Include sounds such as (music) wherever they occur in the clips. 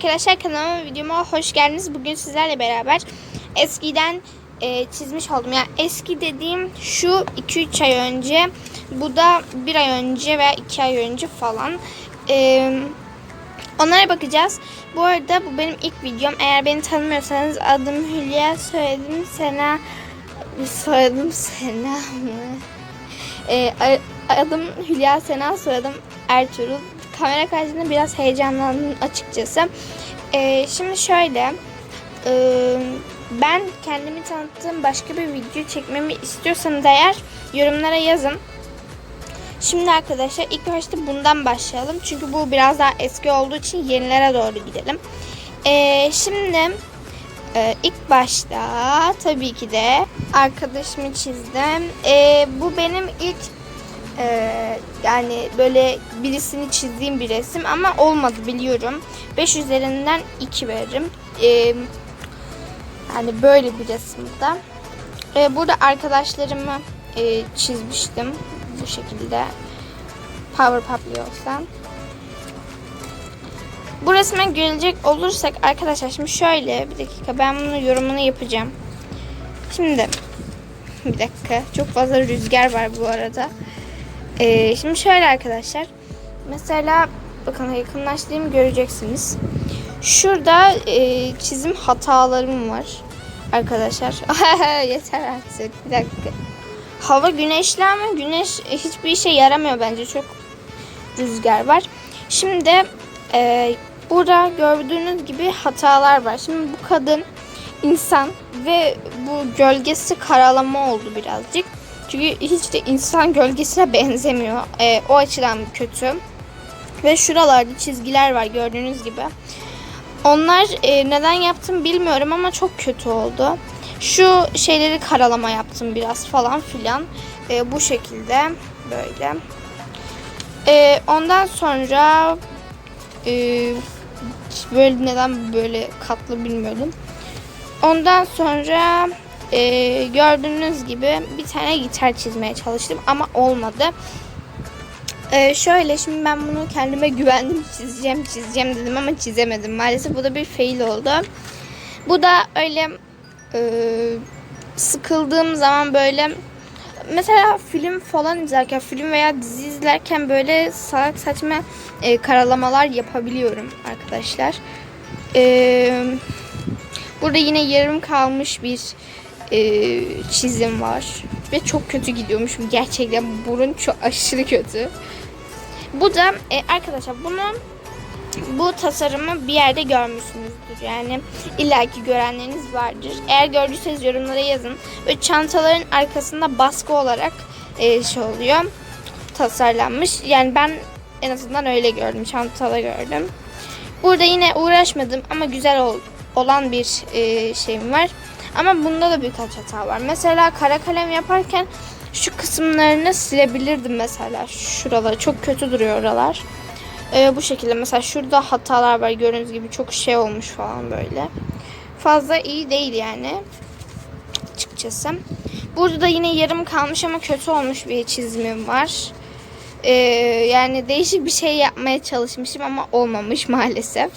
arkadaşlar kanalıma videoma hoş geldiniz. Bugün sizlerle beraber eskiden e, çizmiş oldum. Yani eski dediğim şu 2-3 ay önce. Bu da 1 ay önce veya 2 ay önce falan. E, onlara bakacağız. Bu arada bu benim ilk videom. Eğer beni tanımıyorsanız adım Hülya. Soyadım Sena. Soyadım Sena mı? E, adım Hülya Sena. Soyadım Ertuğrul kamera karşısında biraz heyecanlandım açıkçası. Ee, şimdi şöyle, e, ben kendimi tanıttığım başka bir video çekmemi istiyorsanız eğer yorumlara yazın. Şimdi arkadaşlar ilk başta bundan başlayalım. Çünkü bu biraz daha eski olduğu için yenilere doğru gidelim. Ee, şimdi e, ilk başta tabii ki de arkadaşımı çizdim. Ee, bu benim ilk ee, yani böyle birisini çizdiğim bir resim ama olmadı biliyorum. 5 üzerinden 2 veririm. Ee, yani böyle bir resimde. Ee, burada arkadaşlarımı e, çizmiştim bu şekilde. Powerpuff Girls'ten. Bu resme gelecek olursak arkadaşlar şimdi şöyle bir dakika ben bunun yorumunu yapacağım. Şimdi bir dakika çok fazla rüzgar var bu arada. Ee, şimdi şöyle arkadaşlar. Mesela bakın yakınlaştığımı göreceksiniz. Şurada e, çizim hatalarım var. Arkadaşlar. (laughs) Yeter artık. Bir dakika. Hava güneşli ama güneş hiçbir işe yaramıyor bence. Çok rüzgar var. Şimdi e, burada gördüğünüz gibi hatalar var. Şimdi bu kadın insan ve bu gölgesi karalama oldu birazcık. Çünkü hiç de insan gölgesine benzemiyor. Ee, o açıdan kötü. Ve şuralarda çizgiler var gördüğünüz gibi. Onlar e, neden yaptım bilmiyorum ama çok kötü oldu. Şu şeyleri karalama yaptım biraz falan filan. E, bu şekilde böyle. E, ondan sonra e, böyle neden böyle katlı bilmiyordum. Ondan sonra e, gördüğünüz gibi bir tane gitar çizmeye çalıştım ama olmadı. E, şöyle şimdi ben bunu kendime güvendim çizeceğim çizeceğim dedim ama çizemedim. Maalesef bu da bir fail oldu. Bu da öyle e, sıkıldığım zaman böyle mesela film falan izlerken film veya dizi izlerken böyle salak saçma e, karalamalar yapabiliyorum arkadaşlar. Eee Burada yine yarım kalmış bir e, çizim var. Ve çok kötü gidiyormuşum. Gerçekten burun çok aşırı kötü. Bu da e, arkadaşlar bunu bu tasarımı bir yerde görmüşsünüzdür. Yani illaki görenleriniz vardır. Eğer gördüyseniz yorumlara yazın. Ve çantaların arkasında baskı olarak e, şey oluyor. Tasarlanmış. Yani ben en azından öyle gördüm. Çantada gördüm. Burada yine uğraşmadım ama güzel oldu olan bir e, şeyim var. Ama bunda da birkaç hata var. Mesela kara kalem yaparken şu kısımlarını silebilirdim mesela. Şuraları çok kötü duruyor oralar. E, bu şekilde mesela şurada hatalar var. Gördüğünüz gibi çok şey olmuş falan böyle. Fazla iyi değil yani. Açıkçası. Burada da yine yarım kalmış ama kötü olmuş bir çizimim var. E, yani değişik bir şey yapmaya çalışmışım ama olmamış maalesef.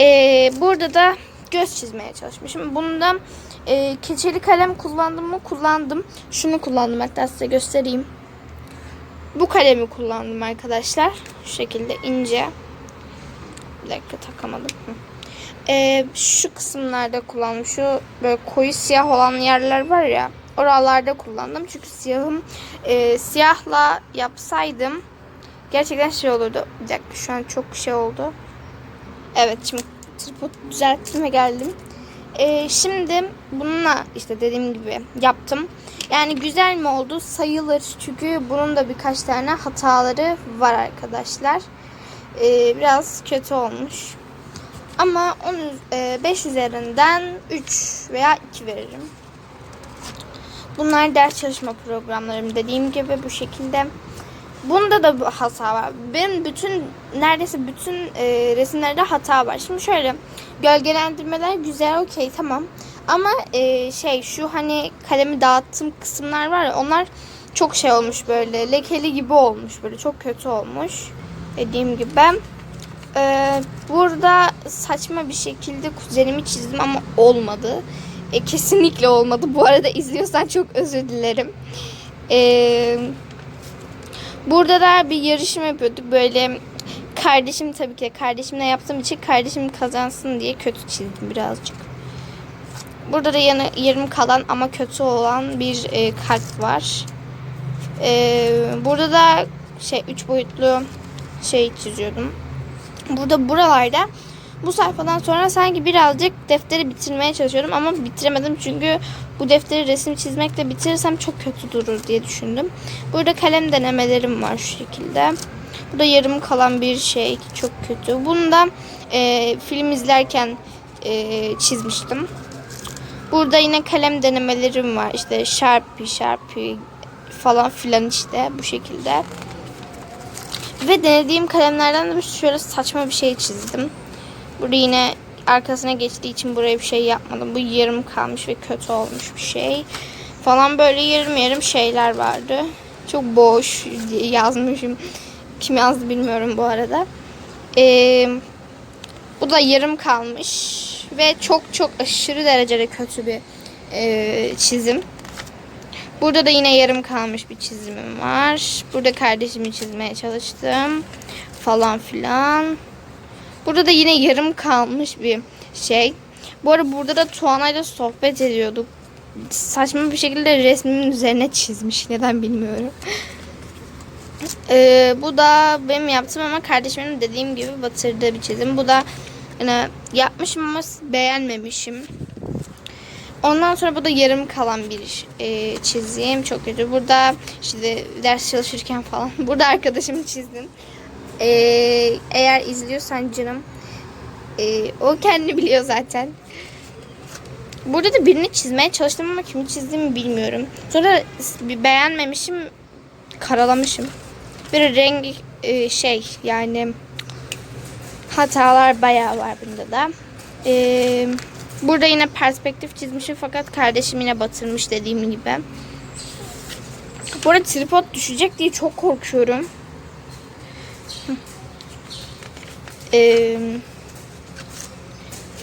Ee, burada da göz çizmeye çalışmışım. Bunda e, keçeli kalem kullandım mı? Kullandım. Şunu kullandım hatta size göstereyim. Bu kalemi kullandım arkadaşlar. Şu şekilde ince. Bir dakika takamadım. Ee, şu kısımlarda kullandım. Şu böyle koyu siyah olan yerler var ya. Oralarda kullandım. Çünkü siyahım e, siyahla yapsaydım gerçekten şey olurdu. Bir dakika şu an çok şey oldu. Evet şimdi tripod düzelttim ve geldim. Ee, şimdi bununla işte dediğim gibi yaptım. Yani güzel mi oldu sayılır. Çünkü bunun da birkaç tane hataları var arkadaşlar. Ee, biraz kötü olmuş. Ama 5 üzerinden 3 veya 2 veririm. Bunlar ders çalışma programlarım dediğim gibi bu şekilde. Bunda da hata var. Benim bütün neredeyse bütün e, resimlerde hata var. Şimdi şöyle gölgelendirmeler güzel okey tamam. Ama e, şey şu hani kalemi dağıttığım kısımlar var ya onlar çok şey olmuş böyle lekeli gibi olmuş böyle çok kötü olmuş. Dediğim gibi Ee, burada saçma bir şekilde kuzenimi çizdim ama olmadı. E, kesinlikle olmadı. Bu arada izliyorsan çok özür dilerim. Ee, burada da bir yarışma yapıyorduk. Böyle kardeşim tabii ki de kardeşimle yaptığım için kardeşim kazansın diye kötü çizdim birazcık. Burada da yanı, yarım kalan ama kötü olan bir e, kalp var. Ee, burada da şey üç boyutlu şey çiziyordum. Burada buralarda bu sayfadan sonra sanki birazcık defteri bitirmeye çalışıyorum ama bitiremedim çünkü bu defteri resim çizmekle bitirirsem çok kötü durur diye düşündüm. Burada kalem denemelerim var şu şekilde. Burada yarım kalan bir şey çok kötü. Bunu da e, film izlerken e, çizmiştim. Burada yine kalem denemelerim var. İşte Sharpie, Sharpie falan filan işte bu şekilde. Ve denediğim kalemlerden de şöyle saçma bir şey çizdim. Burada yine arkasına geçtiği için buraya bir şey yapmadım. Bu yarım kalmış ve kötü olmuş bir şey. Falan böyle yarım yarım şeyler vardı. Çok boş diye yazmışım. Kim yazdı bilmiyorum bu arada. Ee, bu da yarım kalmış. Ve çok çok aşırı derecede kötü bir e, çizim. Burada da yine yarım kalmış bir çizimim var. Burada kardeşimi çizmeye çalıştım. Falan filan. Burada da yine yarım kalmış bir şey. Bu arada burada da Tuana ile sohbet ediyorduk. Saçma bir şekilde resmimin üzerine çizmiş. Neden bilmiyorum. (laughs) Ee, bu da benim yaptığım ama kardeşimin dediğim gibi batırdığı bir çizim. Bu da yani yapmışım ama beğenmemişim. Ondan sonra bu da yarım kalan bir e, çizim. Çok kötü. Burada işte ders çalışırken falan. (laughs) Burada arkadaşımı çizdim. E, eğer izliyorsan canım e, o kendi biliyor zaten. Burada da birini çizmeye çalıştım ama kimi çizdiğimi bilmiyorum. Sonra beğenmemişim. Karalamışım. Bir renk e, şey yani hatalar bayağı var bunda da. Eee Burada yine perspektif çizmişim fakat kardeşim yine batırmış dediğim gibi. Bu arada tripod düşecek diye çok korkuyorum. Ee,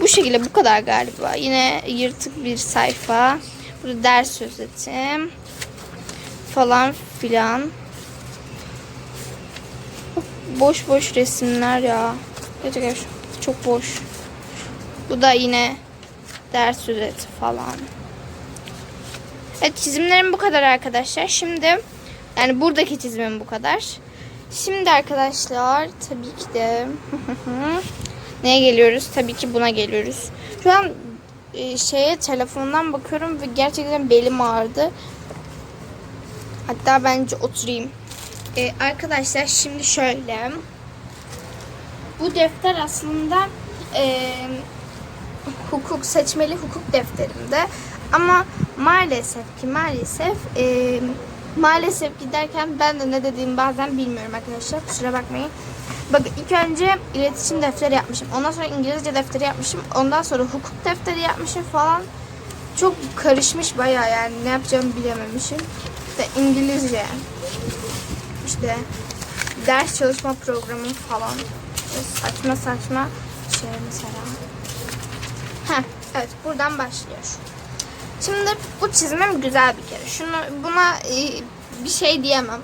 bu şekilde bu kadar galiba. Yine yırtık bir sayfa. Burada ders özetim. Falan filan. Boş boş resimler ya. Gerçekten çok boş. Bu da yine ders özeti falan. Evet çizimlerim bu kadar arkadaşlar. Şimdi yani buradaki çizimim bu kadar. Şimdi arkadaşlar tabii ki de (laughs) neye geliyoruz? Tabii ki buna geliyoruz. Şu an e, şeye telefondan bakıyorum ve gerçekten belim ağrıdı. Hatta bence oturayım. E, arkadaşlar şimdi şöyle. Bu defter aslında eee hukuk seçmeli hukuk defterimde. Ama maalesef ki maalesef e, maalesef ki derken ben de ne dediğimi bazen bilmiyorum arkadaşlar. Kusura bakmayın. Bakın ilk önce iletişim defteri yapmışım. Ondan sonra İngilizce defteri yapmışım. Ondan sonra hukuk defteri yapmışım falan. Çok karışmış bayağı yani ne yapacağımı bilememişim. İşte İngilizce. işte ders çalışma programı falan. Saçma saçma şey mesela. Heh, evet buradan başlıyor. Şimdi bu çizimim güzel bir kere. Şunu buna e, bir şey diyemem.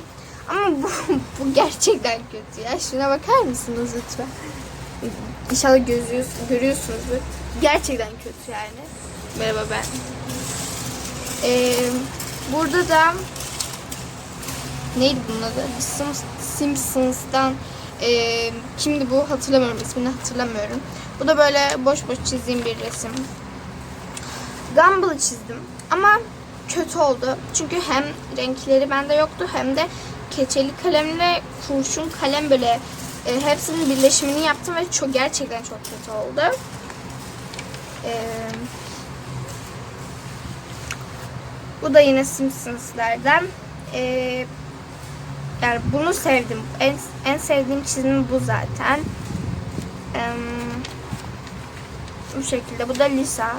Ama bu, (laughs) bu gerçekten kötü ya. Şuna bakar mısınız lütfen? İnşallah gözüyorsun, görüyorsunuzdur. Gerçekten kötü yani. Merhaba ben. Ee, burada da neydi bunun adı? Simpsons'tan e, kimdi bu hatırlamıyorum ismini hatırlamıyorum. Bu da böyle boş boş çizdiğim bir resim. Gumball'ı çizdim ama kötü oldu. Çünkü hem renkleri bende yoktu hem de keçeli kalemle kurşun kalem böyle e, hepsinin birleşimini yaptım ve çok gerçekten çok kötü oldu. E, bu da yine Simpsons'lerden. E, yani bunu sevdim. En, en sevdiğim çizim bu zaten. Eee bu şekilde. Bu da Lisa.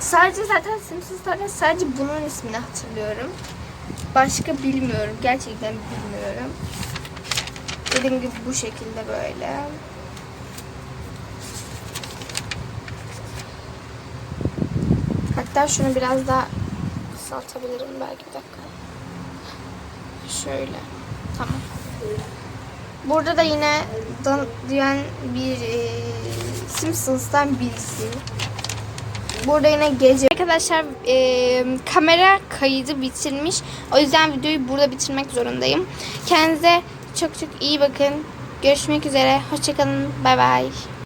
Sadece zaten Simpsons'lardan sadece bunun ismini hatırlıyorum. Başka bilmiyorum. Gerçekten bilmiyorum. Dediğim gibi bu şekilde böyle. Hatta şunu biraz daha kısaltabilirim belki bir dakika. Şöyle. Tamam. Burada da yine Dan diyen bir e, Simpsons'tan birisi. Burada yine gece. Arkadaşlar e, kamera kaydı bitirmiş. O yüzden videoyu burada bitirmek zorundayım. Kendinize çok çok iyi bakın. Görüşmek üzere. Hoşçakalın. Bay bay.